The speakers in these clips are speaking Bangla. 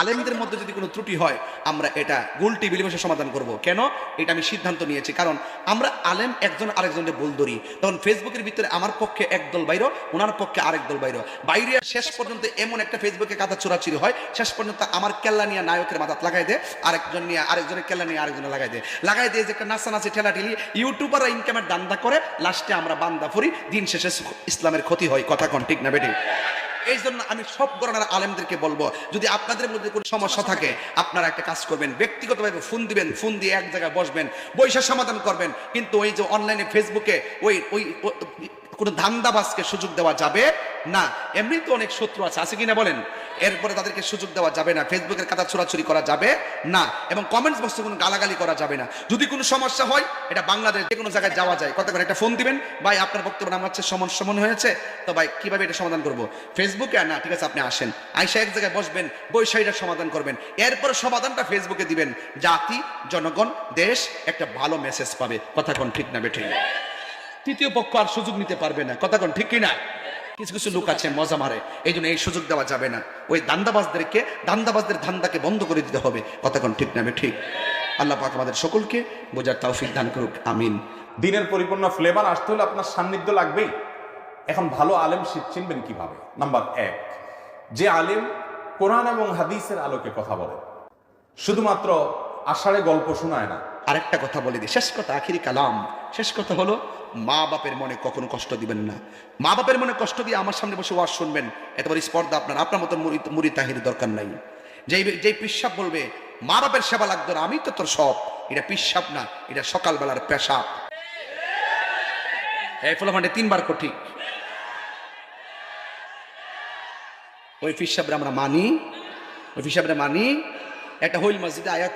আলেমদের মধ্যে যদি কোনো ত্রুটি হয়, আমরা এটা গুলটি বিলিমসে সমাধান করব। কেন? এটা আমি সিদ্ধান্ত নিয়েছি। কারণ আমরা আলেম একজন আরেকজনকে বল ধরি। তখন ফেসবুকের ভিতরে আমার পক্ষে এক দল বাইর ওনার পক্ষে আরেক দল বাইর বাইরে শেষ পর্যন্ত এমন একটা ফেসবুকে কাদা চোরাচুরি হয়, শেষ পর্যন্ত আমার কেল্লা নিয়ে নায়কের মাথাত লাগাই দেয়, আরেকজন নিয়ে, আরেকজনের কেল্লা নিয়ে আরেকজনে লাগাই দেয়। লাগাই দিয়ে যে একটা নাচানাচি ঠেলা ঠেলি ইউটিউবাররা ইনকামের দান্দা করে, লাস্টে আমরা বান্দা ফুরি, দিন শেষে ইসলামের ক্ষতি হয়। কথা কোন, ঠিক না বেটি? এই জন্য আমি সব ধরনের আলেমদেরকে বলব, যদি আপনাদের মধ্যে কোনো সমস্যা থাকে, আপনারা একটা কাজ করবেন, ব্যক্তিগতভাবে ফোন দিবেন, ফোন দিয়ে এক জায়গায় বসবেন, বৈশা সমাধান করবেন, কিন্তু ওই যে অনলাইনে ফেসবুকে ওই ওই কোনো ধান্দাবাজকে সুযোগ দেওয়া যাবে না এমনি তো অনেক শত্রু আছে আছে কিনা বলেন? এরপরে তাদেরকে সুযোগ দেওয়া যাবে না, ফেসবুকের কাদা ছোড়াছুরি করা যাবে না, এবং কমেন্টস বক্সে কোনো গালাগালি করা যাবে না। যদি কোনো সমস্যা হয়, এটা বাংলাদেশ যে কোনো জায়গায় যাওয়া যায়। কত করে একটা ফোন দিবেন, ভাই, আপনার বক্তব্য আমার হচ্ছে সমন সমন হয়েছে, তো ভাই, কীভাবে এটা সমাধান করব? ফেসবুকে, না, ঠিক আছে, আপনি আসেন। আইসা এক জায়গায় বসবেন বৈশা সমাধান করবেন। এরপরে সমাধানটা ফেসবুকে দিবেন। জাতি, জনগণ, দেশ একটা ভালো মেসেজ পাবে। কথা কোন ঠিক না বেঠিক তৃতীয় পক্ষ আর সুযোগ নিতে পারবে না। কথা কোন ঠিক কিনা? কিছু কিছু লোক আছে, মজা মারে। এই জন্য এই সুযোগ দেওয়া যাবে না। ওই দান্দাবাজদেরকে, দান্দাবাজদের ধান্দাকে বন্ধ করে দিতে হবে। কোন ঠিক না ঠিক? আল্লাহ পাক আমাদের সকলকে বোঝার তৌফিক দান করুক। আমিন। দিনের পরিপূর্ণ ফ্লেভার আসতে হলে আপনার সান্নিধ্য লাগবেই। এখন ভালো আলেম চিনবেন কীভাবে? নাম্বার এক, যে আলেম কোরআন এবং হাদিসের আলোকে কথা বলে। শুধুমাত্র আষাঢ়ে গল্প শোনায় না। আরেকটা কথা বলে দিই। শেষ কথা, আখিরি কালাম। শেষ কথা হলো, মা বাপের মনে কখনো কষ্ট দিবেন না। মা বাপের মনে কষ্ট দিয়ে আমার সামনে বসে ওয়াজ শুনবেন এতবার স্পর্ধা আপনার আপনার মতো মুড়ি তাহির দরকার নাই। যেই যেই পিসাব বলবে, মা বাপের সেবা লাগতো না, আমি তো তোর সব। এটা পিসাব না, এটা সকালবেলার পেশা এই ফলফান্ডে, তিনবার কঠি ওই পিসাবরে আমরা মানি, ওই পিসাবরে মানি, একটা হইল মসজিদে আয়া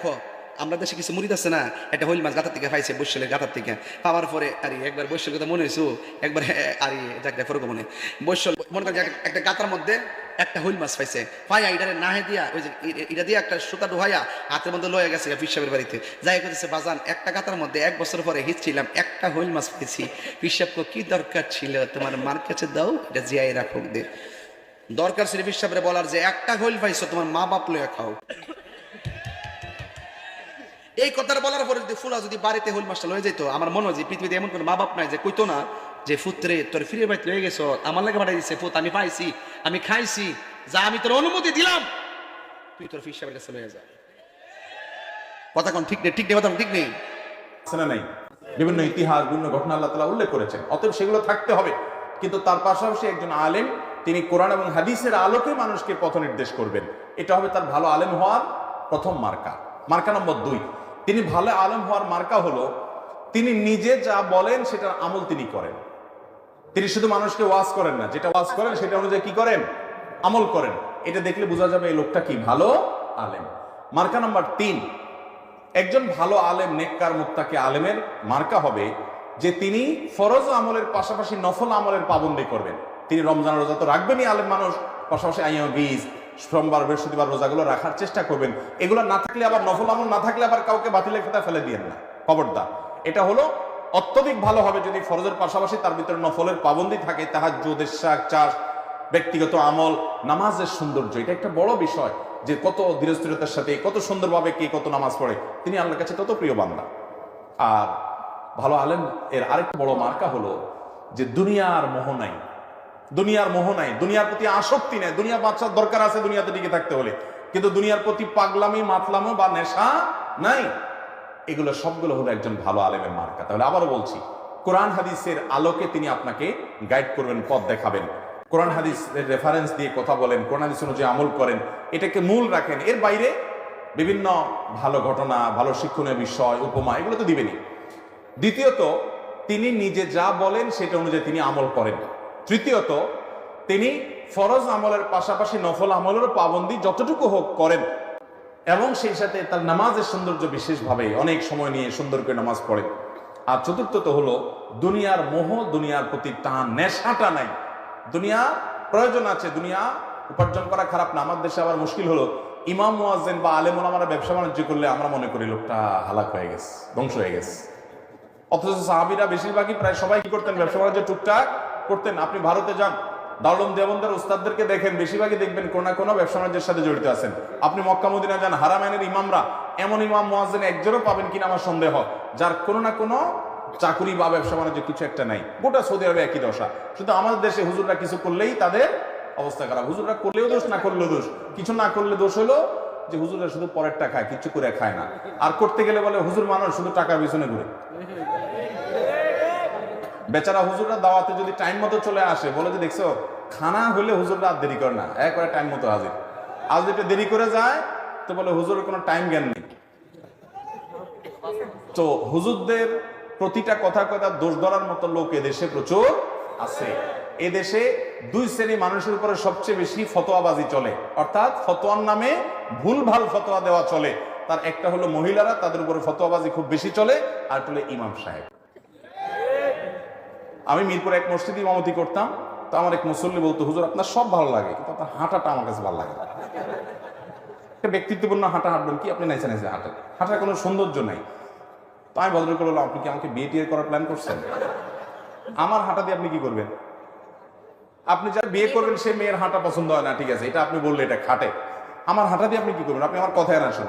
আমরা দেশে কিছু মুড়িদ আছে না, একটা হইল মাছ গাতার থেকে পাইছে বৈশালের গাতার থেকে। পাওয়ার পরে, আরে একবার বৈশাল কথা মনে হয়েছো একবার আরে যাকে ফরক মনে। বৈশাল, মনে করেন একটা- গাতার মধ্যে একটা হইল মাছ পাইছে। পাইয়া এটারে নাহে দিয়া, ওই যে এটা দিয়ে একটা সুতা ডুহাইয়া হাতের মধ্যে লয়ে গেছে পিসাবের বাড়িতে। যাই করতেছে বাজান, একটা গাতার মধ্যে এক বছর পরে হিচ্ছিলাম একটা হইল মাছ পেয়েছি পিসাব কি দরকার ছিল? তোমার মার কাছে দাও, এটা জিয়াই রাখুক দে। দরকার ছিল পিসাবরে বলার যে একটা হইল পাইছো, তোমার মা বাপ লয়ে খাও। এই কথাটা বলার পরে যদি ফুলা যদি বাড়িতে হইল মাছটা লয়ে যেত আমার মনে হয় যে পৃথিবীতে এমন কোনো মা বাপ নাই যে কইতো না যে ফুত্রে তোর ফিরে বাড়িতে লয়ে গেছো, আমার লাগে পাঠাই দিছে, ফুত, আমি পাইছি, আমি খাইছি, যা আমি তোর অনুমতি দিলাম, তুই তোর ফিসাবের কাছে লয়ে যা। কথা কোন ঠিক নেই? ঠিক নেই, কথা ঠিক নেই? আছে না নাই? বিভিন্ন ইতিহাস, বিভিন্ন ঘটনা আল্লাহ তালা উল্লেখ করেছেন। অতএব সেগুলো থাকতে হবে। কিন্তু তার পাশাপাশি একজন আলেম, তিনি কোরআন এবং হাদিসের আলোকে মানুষকে পথ নির্দেশ করবেন। এটা হবে তার ভালো আলেম হওয়ার প্রথম মার্কা। মার্কা নম্বর দুই তিনি ভালো আলেম হওয়ার মার্কা হলো, তিনি নিজে যা বলেন সেটার আমল তিনি করেন। তিনি শুধু মানুষকে ওয়াজ করেন না, যেটা ওয়াজ করেন সেটা অনুযায়ী কি করেন? আমল করেন। এটা দেখলে বোঝা যাবে এই লোকটা কি ভালো আলেম। মার্কা নাম্বার তিন, একজন ভালো আলেম, নেককার মুক্তাকে আলেমের মার্কা হবে যে তিনি ফরজ আমলের পাশাপাশি নফল আমলের পাবন্দি করবেন। তিনি রমজান রোজা তো রাখবেনই আলেম মানুষ, পাশাপাশি আইয়া বীজ সোমবার, বৃহস্পতিবার রোজাগুলো রাখার চেষ্টা করবেন। এগুলো না থাকলে আবার নফল আমল, না থাকলে আবার কাউকে বাতিলের খাতা ফেলে দিয়েন না। খবরদার। এটা হলো অত্যধিক ভালো হবে যদি ফরজের পাশাপাশি তার ভিতরে নফলের পাবন্দি থাকে তাহার জোদের শাক চাষ, ব্যক্তিগত আমল, নামাজের সৌন্দর্য। এটা একটা বড় বিষয় যে কত ধীরস্থিরতার সাথে, কত সুন্দরভাবে কে কত নামাজ পড়ে। তিনি আল্লাহর কাছে তত প্রিয় বান্দা। আর ভালো আলেম, এর আরেকটা বড় মার্কা হলো যে দুনিয়ার মোহ নাই। দুনিয়ার মোহ নাই, দুনিয়ার প্রতি আসক্তি নাই, দুনিয়া বাচ্চার দরকার আছে দুনিয়াতে টিকে থাকতে হলে। কিন্তু দুনিয়ার প্রতি পাগলামি, মাতলামো বা নেশা নাই। এগুলো সবগুলো হলো একজন ভালো আলেমের মার্কা। তাহলে আবারও বলছি, কোরআন হাদিসের আলোকে তিনি আপনাকে গাইড করবেন, পথ দেখাবেন। কোরআন হাদিসের রেফারেন্স দিয়ে কথা বলেন, কোরআন হাদিস অনুযায়ী আমল করেন, এটাকে মূল রাখেন। এর বাইরে বিভিন্ন ভালো ঘটনা, ভালো শিক্ষণীয় বিষয়, উপমা, এগুলো তো দিবেনি দ্বিতীয়ত, তিনি নিজে যা বলেন, সেটা অনুযায়ী তিনি আমল করেন তৃতীয়ত, তিনি ফরজ আমলের পাশাপাশি নফল আমলেরও পাবন্দি যতটুকু হোক করেন। এবং সেই সাথে তার নামাজের সৌন্দর্য বিশেষভাবে অনেক সময় নিয়ে সুন্দর করে নামাজ পড়ে। আর চতুর্থত হলো, দুনিয়ার মোহ দুনিয়ার প্রতি টান, নেশাটা নাই। দুনিয়া, প্রয়োজন আছে দুনিয়া, উপার্জন করা খারাপ না। আমার দেশে আবার মুশকিল হলো, ইমাম, মুয়াজ্জেন বা আলেম আমরা ব্যবসা বাণিজ্য করলে আমরা মনে করি লোকটা হালাক হয়ে গেছে, ধ্বংস হয়ে গেছে। অথচ সাহাবিরা বেশিরভাগই প্রায় সবাই কি করতেন? ব্যবসা বাণিজ্য টুকটাক করতেন, আপনি ভারতে যান। দারুম দেবন্দার উস্তাদদেরকে দেখেন, বেশিরভাগই দেখবেন কোনো না কোনো ব্যবসা বাণিজ্যের সাথে জড়িত আছেন। আপনি মক্কা যান, হারামাইনের ইমামরা, এমন ইমাম মোয়াজ্জেন একজনও পাবেন কিনা আমার সন্দেহ, যার কোনো না কোনো চাকুরি বা ব্যবসা বাণিজ্য কিছু একটা নাই। গোটা সৌদি আরবে একই দশা। শুধু আমাদের দেশে হুজুররা কিছু করলেই তাদের অবস্থা খারাপ। হুজুররা করলেও দোষ, না করলেও দোষ। কিছু না করলে দোষ হলো যে হুজুররা শুধু পরেরটা খায়, কিছু করে খায় না। আর করতে গেলে বলে হুজুর মানুষ শুধু টাকার পিছনে ঘুরে। বেচারা হুজুররা দাওয়াতে যদি টাইম মতো চলে আসে, বলে যে, দেখছ, খানা হলে হুজুররা আর দেরি করে না, একবারে টাইম মতো হাজির। আজ যেটা দেরি করে যায়, তো বলে, হুজুরের কোনো টাইম জ্ঞান নেই। তো হুজুরদের প্রতিটা কথা কথা দোষ ধরার মতো লোক এদেশে প্রচুর আছে। এদেশে দুই শ্রেণি মানুষের উপরে সবচেয়ে বেশি ফতোয়াবাজি চলে। অর্থাৎ ফতোয়ার নামে ভুলভাল ফতোয়া দেওয়া চলে। তার একটা হলো মহিলারা, তাদের উপরে ফতোয়াবাজি খুব বেশি চলে, আর হলো ইমাম সাহেব। আমি মিরপুরে এক মসজিদে ইমামতি করতাম, তো আমার এক মুসল্লি বলতো, হুজুর, আপনার সব ভালো লাগে, কিন্তু আপনার হাঁটাটা আমার কাছে ভালো লাগে না। একটা ব্যক্তিত্বপূর্ণ হাঁটা হাঁটবেন কি? আপনি নাইসে নাইসে হাঁটেন। হাঁটার কোনো সৌন্দর্য নাই। তো আমি করে বললাম, আপনি কি আমাকে বিয়ে টিয়ে করার প্ল্যান করছেন? আমার হাঁটা দিয়ে আপনি কি করবেন? আপনি যা বিয়ে করবেন, সে মেয়ের হাঁটা পছন্দ হয় না, ঠিক আছে, এটা আপনি বললে এটা খাটে। আমার হাঁটা দিয়ে আপনি কি করবেন? আপনি আমার কথায় না শুনুন।